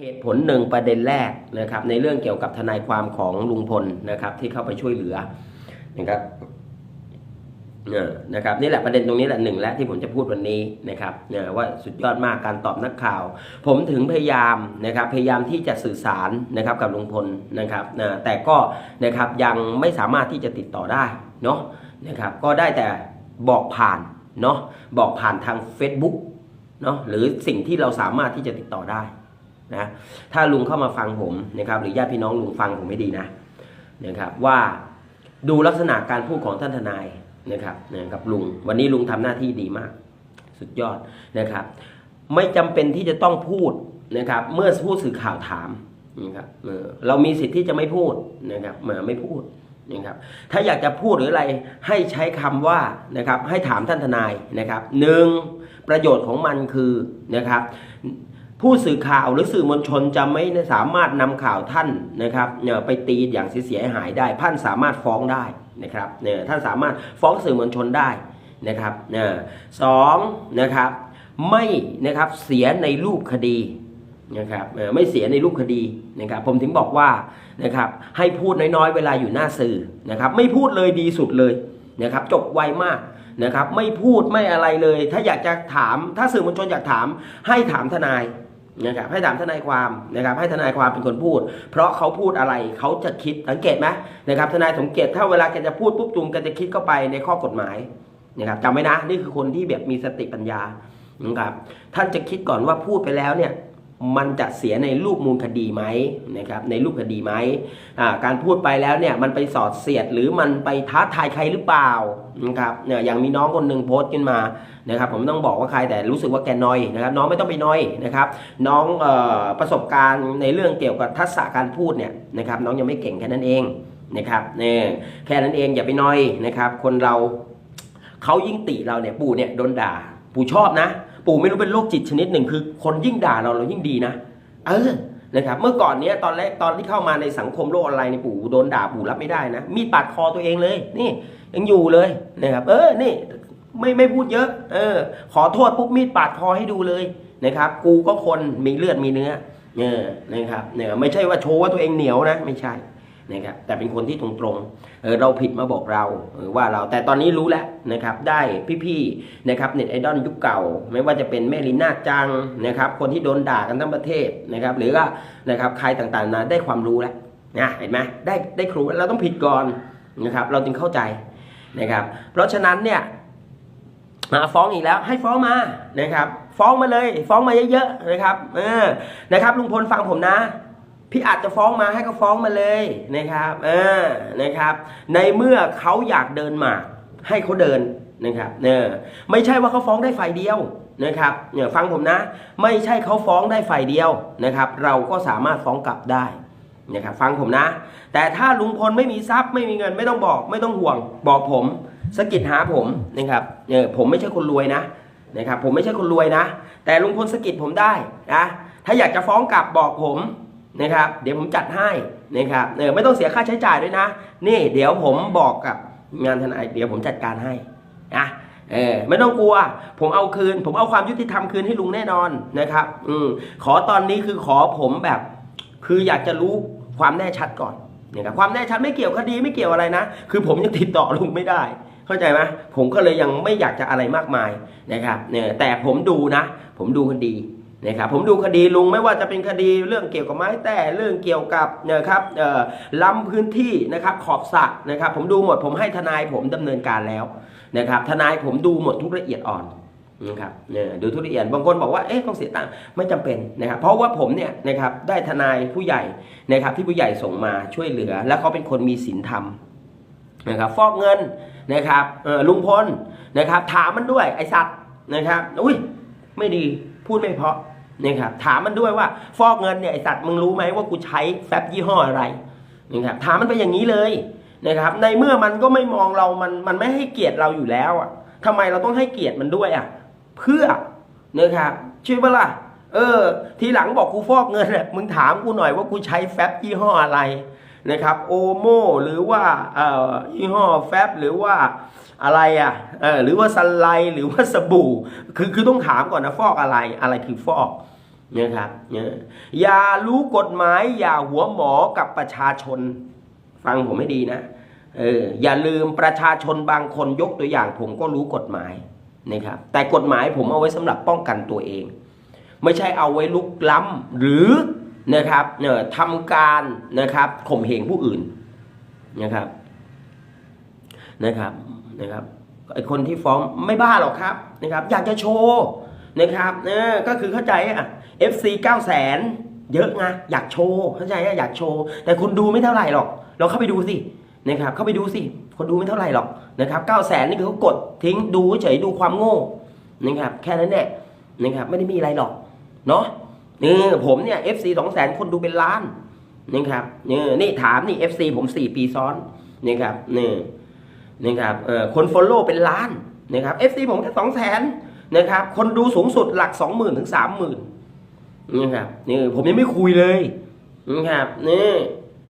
เหตุผลหนึ่งประเด็นแรกนะครับในเรื่องเกี่ยวกับทนายความของลุงพลนะครับที่เข้าไปช่วยเหลือนะครับเนะครับนี่แหละประเด็นตรงนี้แหละหนึ่งและที่ผมจะพูดวันนี้นะครับเนี่ยว่าสุดยอดมากการตอบนักข่าว ผมถึงพยายามนะครับพยายามที่จะสื่อสารนะครับกับลุงพลนะครับนะแต่ก็นะครับยังไม่สามารถที่จะติดต่อได้เนาะนะครับก็ได้แต่บอกผ่านเนาะบอกผ่านทาง Facebook เนาะหรือสิ่งที่เราสามารถที่จะติดต่อได้ นะถ้าลุงเข้ามาฟังผมนะครับหรือญาติพี่น้องลุงฟังผมไม่ดีนะนะครับว่าดูลักษณะการพูดของท่านทนายนะครับนะกับลุงวันนี้ลุงทำหน้าที่ดีมาก สุดยอดนะครับ ไม่จำเป็นที่จะต้องพูดนะครับ เมื่อผู้สื่อข่าวถามนะครับเรามีสิทธิ์ที่จะไม่พูดนะครับเมื่อไม่พูดนะครับถ้าอยากจะพูดหรืออะไรให้ใช้คำว่านะครับให้ถามท่านทนายนะครับหนึ่งประโยชน์ของมันคือนะครับ ผู้สื่อข่าวหรือสื่อมวลชนจะไม่สามารถนำข่าวท่านนะครับเนี่ยไปตีอย่างเสียหายได้ท่านสามารถฟ้องได้นะครับเนี่ยท่านสามารถฟ้องสื่อมวลชนได้นะครับเนี่ยสองนะครับไม่นะครับเสียในรูปคดีนะครับไม่เสียในรูปคดีนะครับผมถึงบอกว่านะครับให้พูดน้อยๆ เวลาอยู่หน้าสื่อนะครับไม่พูดเลยดีสุดเลยนะครับจบไวมากนะครับไม่พูดไม่อะไรเลย ถ้าอยากจะถามถ้าสื่อมวลชนอยากถามให้ถามทนาย นะครับให้ถามทนายความนะครับให้ทนายความเป็นคนพูด เพราะเขาพูดอะไรเขาจะคิดสังเกตไหมนะครับทนายสมเกตถ้าเวลาแกจะพูดปุ๊บจุงแกจะคิดเข้าไปในข้อกฎหมายนะครับจำไว้นะนี่คือคนที่แบบมีสติปัญญานะครับท่านจะคิดก่อนว่าพูดไปแล้วเนี่ย มันจะเสียในรูปมูลคดีไหมนะครับในรูปคดีไหมการพูดไปแล้วเนี่ยมันไปสอดเสียดหรือมันไปท้าทายใครหรือเปล่านะครับเนี่ยอย่างมีน้องคนหนึ่งโพสต์ขึ้นมานะครับผมต้องบอกว่าใครแต่รู้สึกว่าแกนอยนะครับน้องไม่ต้องไปนอยนะครับน้องออประสบการณ์ในเรื่องเกี่ยวกับทักษะการพูดเนี่ยนะครับน้องยังไม่เก่งแค่นั้นเองนะครับเนี่ยแค่นั้นเองอย่าไปนอยนะครับคนเราเขายิ่งติเราเนี่ยปู่เนี่ยโดนด่าปู่ชอบนะ ปู่ไม่รู้เป็นโรคจิตชนิดหนึ่งคือ คนยิ่งด่าเราเรายิ่งดีนะ เออนะครับเมื่อก่อนเนี้ยตอนแรกตอนที่เข้ามาในสังคมโลกออนไลน์ในปู่โดนด่าปู่รับไม่ได้นะ มีดปาดคอตัวเองเลย นี่ยังอยู่เลยนะครับ เออนี่ไม่ไม่พูดเยอะ เออ ขอโทษปุ๊บมีดปาดคอให้ดูเลยนะครับ กูก็คนมีเลือดมีเนื้อเออนะครับเนี่ยไม่ใช่ว่าโชว์ว่าตัวเองเหนียวนะ ไม่ใช่ นะครับแต่เป็นคนที่ตรงๆเออเราผิดมาบอกเราเออว่าเราแต่ตอนนี้รู้แล้วนะครับได้พี่ๆนะครับเน็ตไอดอลยุคเก่า ไม่ว่าจะเป็นแม่ลีน่าจังนะครับคนที่โดนด่ากันทั้งประเทศนะครับหรือว่านะครับใครต่างๆนะได้ความรู้แล้วนะเห็นไหมได้ได้ครูเราต้องผิดก่อนนะครับเราจึงเข้าใจนะครับเพราะฉะนั้นเนี่ยมาฟ้องอีกแล้วให้ฟ้องมานะครับ ฟ้องมาเลย ฟ้องมาเยอะๆนะครับเออนะครับลุงพลฟังผมนะ พี่อาจจะฟ้องมาให้เขาฟ้องมาเลยนะครับเออนะครับ ในเมื่อเขาอยากเดินมาให้เขาเดินนะครับเนอไม่ใช่ว่าเขาฟ้องได้ฝ่ายเดียวนะครับเนี่ยฟังผมนะ ไม่ใช่เขาฟ้องได้ฝ่ายเดียวนะครับ เราก็สามารถฟ้องกลับได้นะครับฟังผมนะ แต่ถ้าลุงพลไม่มีทรัพย์ไม่มีเงินไม่ต้องบอกไม่ต้องห่วง บอกผมสกิดหาผมนะครับเออผมไม่ใช่คนรวยนะนะครับผมไม่ใช่คนรวยนะ แต่ลุงพลสกิดผมได้นะถ้าอยากจะฟ้องกลับบอกผม นะครับ เดี๋ยวผมจัดให้นะครับเออไม่ต้องเสียค่าใช้จ่ายด้วยนะ นี่ เดี๋ยวผมบอกกับงานทนายเดี๋ยวผมจัดการให้นะเออไม่ต้องกลัว ผมเอาคืน ผมเอาความยุติธรรมคืนให้ลุงแน่นอนนะครับ อืมขอตอนนี้คือขอผมแบบ คืออยากจะรู้ความแน่ชัดก่อนนะครับความแน่ชัดไม่เกี่ยวคดีไม่เกี่ยวอะไรนะ คือผมยังติดต่อลุงไม่ได้ เข้าใจไหมผมก็เลยยังไม่อยากจะอะไรมากมายนะครับเนี่ยแต่ผมดูนะ ผมดูคดี นะครับผมดูคดีลุงไม่ว่าจะเป็นคดีเรื่องเกี่ยวกับไม้แต่เรื่องเกี่ยวกับนะครับเอ่อล้ำพื้นที่นะครับขอบสระนะครับ ผมดูหมดผมให้ทนายผมดำเนินการแล้วนะครับ ทนายผมดูหมดทุกละเอียดอ่อนนะครับเนี่ยดูทุกละเอียดบางคนบอกว่าเอ๊ะต้องเสียตังค์ไม่จำเป็นนะครับ เพราะว่าผมเนี่ยนะครับได้ทนายผู้ใหญ่นะครับ ที่ผู้ใหญ่ส่งมาช่วยเหลือ และเขาเป็นคนมีศีลธรรมนะครับ ฟอกเงินนะครับเออลุงพลนะครับ ถามมันด้วยไอสัตว์นะครับ อุ้ยไม่ดี พูดไม่เพราะนะครับถามมันด้วยว่า ฟอกเงินเนี่ยไอสัตว์มึงรู้ไหมว่ากูใช้แฟบยี่ห้ออะไรนะครับถามมันไปอย่างนี้เลยนะครับ ในเมื่อมันก็ไม่มองเรามันมันไม่ให้เกียรติเราอยู่แล้วอะทำไมเราต้องให้เกียรติมันด้วยอะ เพื่อนะครับใช่ปะล่ะเออ ทีหลังบอกกูฟอกเงินอะมึงถามกูหน่อยว่ากูใช้แฟบยี่ห้ออะไร นะครับโอโมหรือว่าเอ่อยี่ห้อแฟบหรือว่าอะไรอะเออหรือว่าสไลหรือว่าสบู่ คือคือต้องถามก่อนนะฟอกอะไรอะไรคือฟอกนะครับเนี่ยอย่ารู้กฎหมายอย่าหัวหมอกับประชาชน ฟังผมให้ดีนะเอออย่าลืมประชาชนบางคนยกตัวอย่าง ผมก็รู้กฎหมายนะครับแต่กฎหมายผมเอาไว้สำหรับป้องกันตัวเอง ไม่ใช่เอาไว้ลุกล้ำหรือ นะครับเนี่ยทำการนะครับข่มเหงผู้อื่นนะครับนะครับนะครับไอคนที่ฟ้องไม่บ้าหรอกครับนะครับ อยากจะโชว์นะครับเออก็คือเข้าใจอะ FC 9 0 0 0 0เยอะไงอยากโชว์เข้าใจอะอยากโชว์ แต่คนดูไม่เท่าไหร่หรอกลองเข้าไปดูสินะครับ เข้าไปดูสิคนดูไม่เท่าไหร่หรอกนะครับ9 0 0 0 0นี่คือเขากดทิ้งดูเฉยดูความโง่นะครับ แค่นั้นแหละนะครับ ไม่ได้มีอะไรหรอกเนาะ นี่ผมเนี่ย FC สองแสนคนดูเป็นล้านนี่ครับนี่นี่ถามนี่ FC ผมสี่ปีซ้อนนี่ครับนี่นี่ครับเอ่อคนฟอลโล่เป็นล้านนะครับ FC ผมแค่สองแสนนะครับ คนดูสูงสุดหลักสองหมื่นถึงสามหมื่นนี่ครับนี่ผมยังไม่คุยเลยนี่ครับนี่